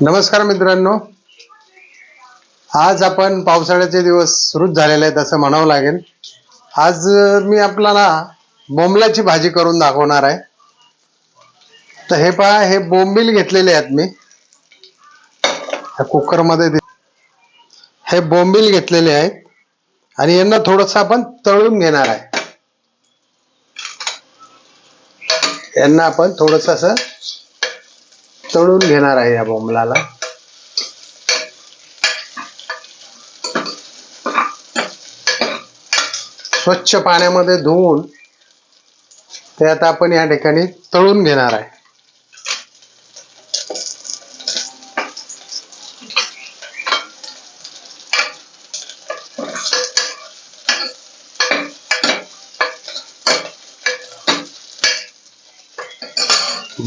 नमस्कार मित्रांनो. आज आपण पावसाळ्याचे दिवस सुरूच झालेले आहेत असं म्हणावं लागेल. आज मी आपल्याला बोंबलाची भाजी करून दाखवणार आहे. तर हे पहा हे बोंबील घेतलेले आहेत मी. ह्या कुकरमध्ये हे बोंबील घेतलेले आहेत. आणि यांना थोडस आपण तळून घेणार आहे. यांना आपण थोडस असं तळून घेणार आहे या बोंबलाला. स्वच्छ पाण्यामध्ये धुवून ते आता आपण या ठिकाणी तळून घेणार आहे.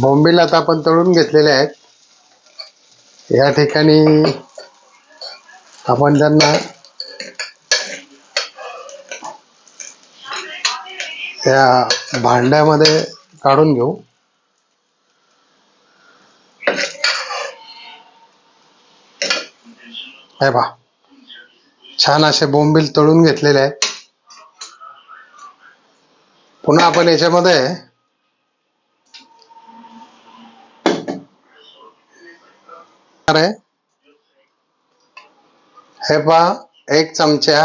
बोंबील आता आपण तळून घेतलेले आहेत. या ठिकाणी आपण त्यांना त्या भांड्यामध्ये काढून घेऊ. हे बा छान असे बोंबील तळून घेतलेले आहेत. पुन्हा आपण याच्यामध्ये आहे हे पहा एक चमचा.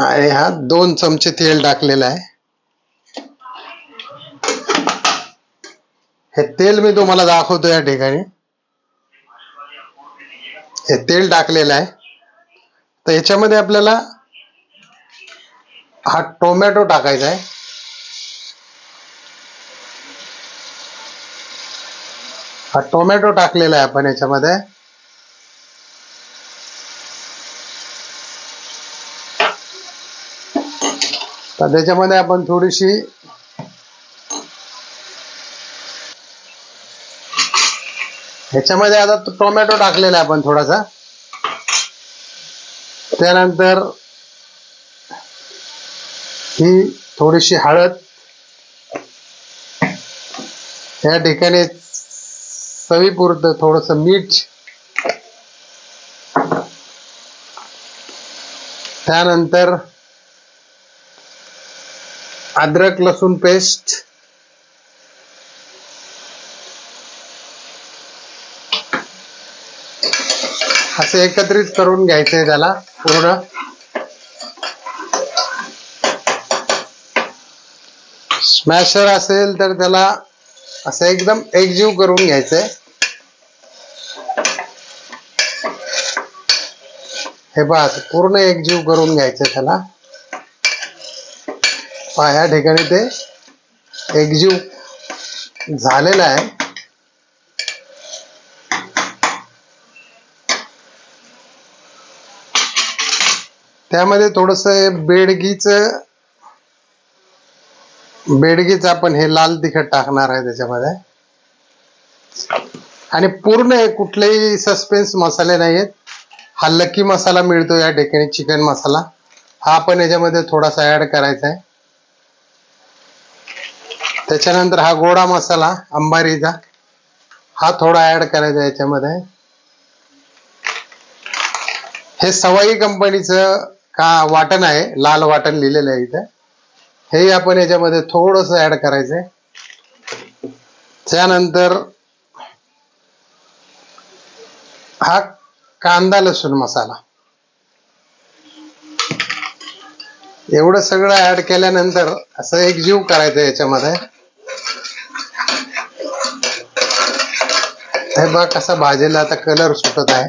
आणि हा दोन चमचे तेल टाकलेलं आहे. हे तेल मी तुम्हाला दाखवतो या ठिकाणी. हे तेल टाकलेलं आहे. तर याच्यामध्ये आपल्याला हा टोमॅटो टाकायचा आहे. हा टोमॅटो टाकलेला आहे आपण याच्यामध्ये. तर त्याच्यामध्ये आपण थोडीशी ह्याच्यामध्ये आता टोमॅटो टाकलेला आहे आपण थोडासा. त्यानंतर ही थोडीशी हळद. या ठिकाणी चवीपुरतं थोडस मीठ. त्यानंतर अद्रक लसूण पेस्ट. असे एकत्रित करून घ्यायचे त्याला पूर्ण. स्मॅशर असेल तर त्याला असं एकदम एकजीव करून घ्यायचंय. हे बस पूर्ण एकजीव करून घ्यायचं त्याला. पहा ह्या ठिकाणी ते एकजीव झालेला आहे. त्यामध्ये थोडस बेडगीच बेडगीच आपण हे लाल तिखट टाकणार आहे त्याच्यामध्ये. आणि पूर्ण हे कुठलेही सस्पेन्स मसाले नाही आहेत हा लकी मसाला मिळतो या ठिकाणी चिकन मसाला हा आपण याच्यामध्ये थोडासा ऍड करायचा आहे. त्याच्यानंतर हा गोडा मसाला अंबारीचा हा थोडा ऍड करायचा याच्यामध्ये. हे सवाई कंपनीचं का वाटण आहे लाल वाटण लिहिलेलं आहे इथं. हे आपण याच्यामध्ये थोडस ऍड करायचंय त्यानंतर हा कांदा लसूण मसाला. एवढं सगळं ऍड केल्यानंतर असं एक जीव करायचं याच्यामध्ये. हे बघ कसा भाजीला आता कलर सुटत आहे.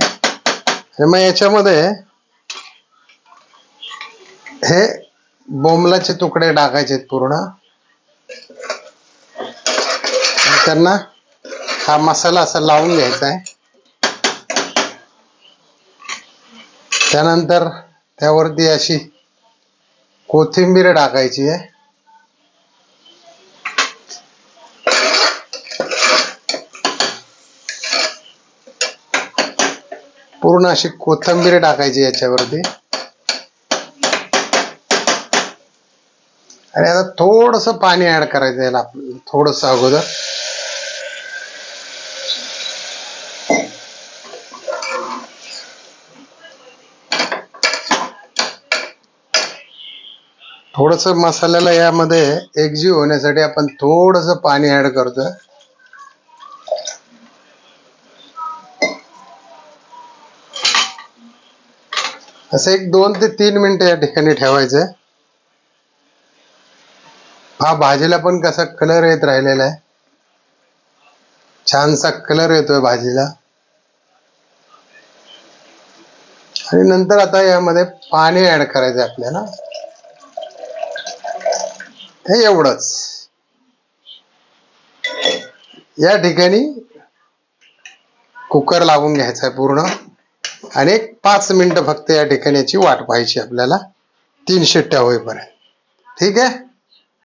मग याच्यामध्ये हे बोंबलाचे तुकडे टाकायचे पूर्ण. त्यांना हा मसाला असा लावून घ्यायचा आहे. त्यानंतर त्यावरती अशी कोथिंबीर टाकायची आहे. पूर्ण अशी कोथिंबीर टाकायची याच्यावरती. आणि आता थोडस पाणी ऍड करायचं याला थोडस अगोदर. थोडस मसाल्याला यामध्ये एकजीव होण्यासाठी आपण थोडस पाणी ऍड करतोय. असं एक दोन ते तीन मिनिटं या ठिकाणी ठेवायचंय हा भाजीला पण कसा कलर येत राहिलेला आहे. छानसा कलर येतोय भाजीला. आणि नंतर आता यामध्ये पाणी ऍड करायचं आपल्याला. हे एवढंच. या ठिकाणी कुकर लावून घ्यायचा आहे पूर्ण. आणि एक पाच मिनिटं फक्त या ठिकाणी याची वाट पाहायची आपल्याला. तीन शिट्ट्या होईपर्यंत. ठीक आहे?